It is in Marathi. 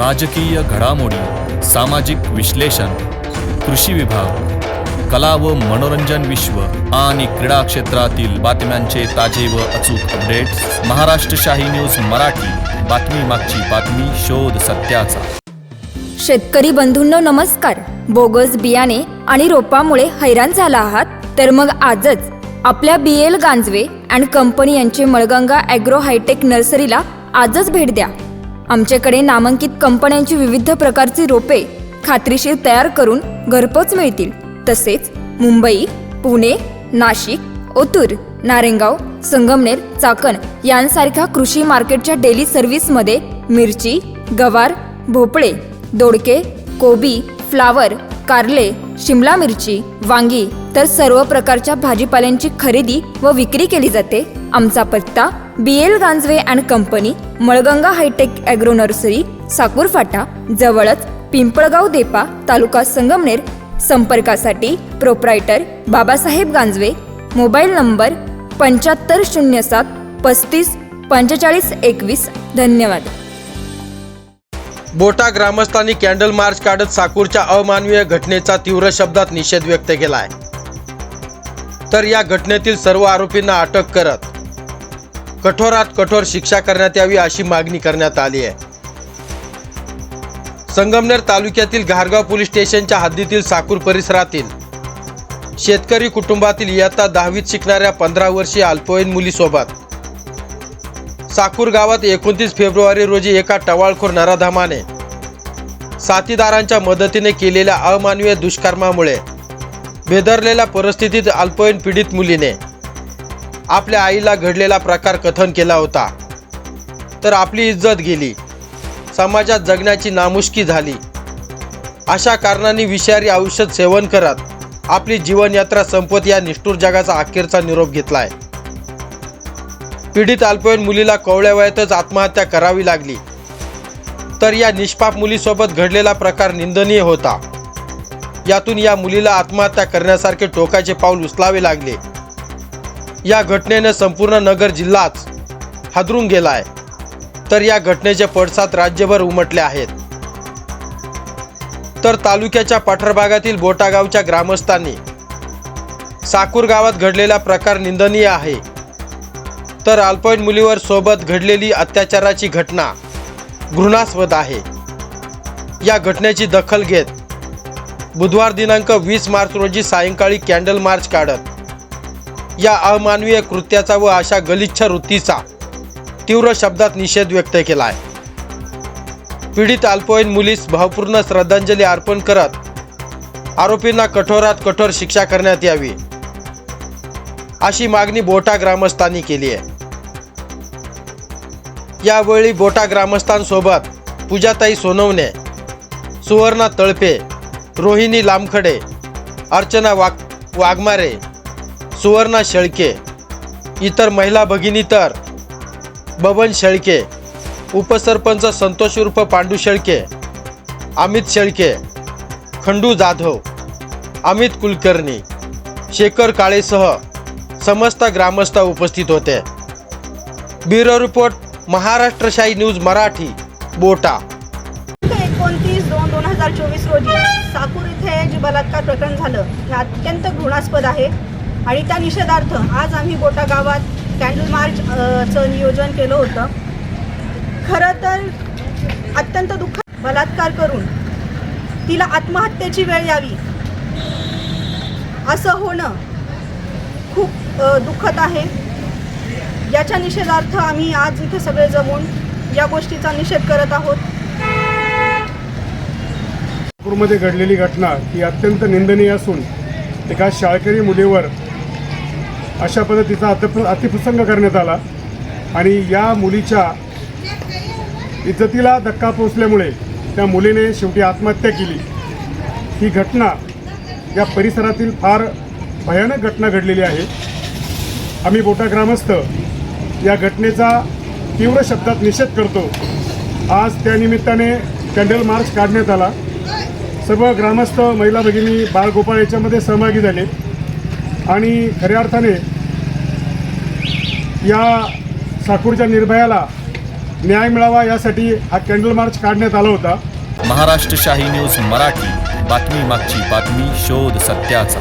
राजकीय घडामोडी सामाजिक विश्लेषण कृषी विभाग कला व मनोरंजन विश्व आणि क्रीडा क्षेत्रातील बातम्यांचे ताजे व अचूक अपडेट्स महाराष्ट्र शाही न्यूज मराठी. बातमी मागची बातमी शोध सत्याचा. शेतकरी बंधूंनो नमस्कार. बोगस बियाणे आणि रोपामुळे हैराण झाला आहात? तर मग आजच आपल्या B L Ganjave and company यांचे मळगंगा ॲग्रो हायटेक नर्सरीला आजच भेट द्या. आमच्याकडे नामांकित कंपन्यांची विविध प्रकारची रोपे खात्रीशीर तयार करून घरपोच मिळतील. तसेच मुंबई पुणे नाशिक ओतूर नारेंगाव संगमनेर चाकण यांसारख्या कृषी मार्केटच्या डेली सर्व्हिसमध्ये मिरची गवार भोपळे दोडके कोबी फ्लावर कारले शिमला मिरची वांगी तर सर्व प्रकारच्या भाजीपाल्यांची खरेदी व विक्री केली जाते. आमचा पत्ता B L Ganjave and company Malganga hitech agro nursery Sakur फाटा जवळच पिंपळगाव देपा तालुका संगमनेर संपर्कासाठी proprietor Babasaheb Ganjave mobile number पंच्याहत्तर शून्य सात पस्तीस पंचेचाळीस एकवीस. धन्यवाद. बोटा ग्रामस्थांनी कॅन्डल मार्च काढत साकूरच्या अमानवीय घटनेचा तीव्र शब्दात निषेध व्यक्त केला आहे तर या घटनेतील सर्व आरोपींना अटक करत कठोरात कठोर शिक्षा करण्यात यावी अशी मागणी करण्यात आली आहे. संगमनेर तालुक्यातील घारगाव पोलीस स्टेशनच्या हद्दीतील साकूर परिसरातील शेतकरी कुटुंबातील इयत्ता दहावीत शिकणाऱ्या पंधरा वर्षीय अल्पवयीन मुलीसोबत साकूर गावात एकोणतीस फेब्रुवारी रोजी एका टवाळखोर नराधामाने साथीदारांच्या मदतीने केलेल्या अमानवीय दुष्कर्मामुळे बेदरलेल्या परिस्थितीत अल्पवयीन पीडित मुलीने आपल्या आईला घडलेला प्रकार कथन केला होता. तर आपली इज्जत गेली. समाजात जगण्याची नामुष्की झाली. अशा कारणाने विषारी औषध सेवन करत आपली जीवनयात्रा संपत या निष्ठूर जगाचा अखेरचा निरोप घेतलाय. पीडित अल्पवयीन मुलीला कवळ्या वयातच आत्महत्या करावी लागली. तर या निष्पाप मुलीसोबत घडलेला प्रकार निंदनीय होता. यातून या मुलीला आत्महत्या करण्यासारखे टोकाचे पाऊल उचलावे लागले. या घटनेने संपूर्ण नगर जिल्हाच हादरून गेलाय. तर या घटनेचे पडसाद राज्यभर उमटले आहेत. तर तालुक्याच्या पठारभागातील बोटागावच्या ग्रामस्थांनी साकूर गावात घडलेला प्रकार निंदनीय आहे. तर अल्पवयीन मुलीवर सोबत घडलेली अत्याचाराची घटना घृणास्पद आहे. या घटनेची दखल घेत बुधवार दिनांक वीस मार्च रोजी सायंकाळी कॅन्डल मार्च काढत या अमानवीय कृत्याचा व अशा गलिच्छ वृत्तीचा तीव्र शब्दात निषेध व्यक्त केला आहे पीडित अल्पवयीन मुलीस भावपूर्ण श्रद्धांजली अर्पण करत आरोपींना कठोरात कठोर शिक्षा करण्यात यावी अशी मागणी बोटा ग्रामस्थांनी केली आहे. यावेळी बोटा ग्रामस्थांसोबत पूजाताई सोनवणे सुवर्णा तळपे रोहिणी लामखडे अर्चना वाघ वाघमारे सुवर्णा शेळके इतर महिला भगिनी तर बबन शेळके उपसरपंच संतोष उर्फ पांडू शेळके अमित शेळके खंडू जाधव अमित कुलकर्णी शेखर काळेसह समस्त ग्रामस्थ उपस्थित होते. Bureau report Maharashtrashahi news Marathi Bota. एकोणतीस दोन दोन हजार चोवीस रोजी साकूर इथे जे बलात्कार प्रकरण झालं हे अत्यंत घृणास्पद आहे. आणि त्या निषेधार्थ आज आम्ही गोटा गावात कॅन्डल मार्चचं चं नियोजन केलं होतं. खरं तर अत्यंत दुःख बलात्कार करून तिला आत्महत्येची वेळ यावी असं होणं खूप दुःखद आहे. याच्या निषेधार्थ आम्ही आज इथे सगळे जमून या गोष्टीचा निषेध करत आहोत. नागपूरमध्ये घडलेली घटना ही अत्यंत निंदनीय असून एका शाळकरी मुलीवर अशा पद्धतीचा अतिप अतिप्रसंग करण्यात आला. आणि या मुलीच्या इज्जतीला धक्का पोचल्यामुळे त्या मुलीने शेवटी आत्महत्या केली. ही घटना या परिसरातील फार भयानक घटना घडलेली आहे. आम्ही बोटा ग्रामस्थ या घटनेचा तीव्र शब्दात निषेध करतो. आज त्यानिमित्ताने कॅन्डल मार्च काढण्यात आला. सर्व ग्रामस्थ महिला भगिनी बाळगोपाळ याच्यामध्ये सहभागी झाले. आणि खऱ्या अर्थाने या साकूरच्या निर्भयाला न्याय मिळावा यासाठी हा कॅन्डल मार्च काढण्यात आला होता. महाराष्ट्र शाही न्यूज मराठी. बातमी मागची बातमी शोध सत्याचा.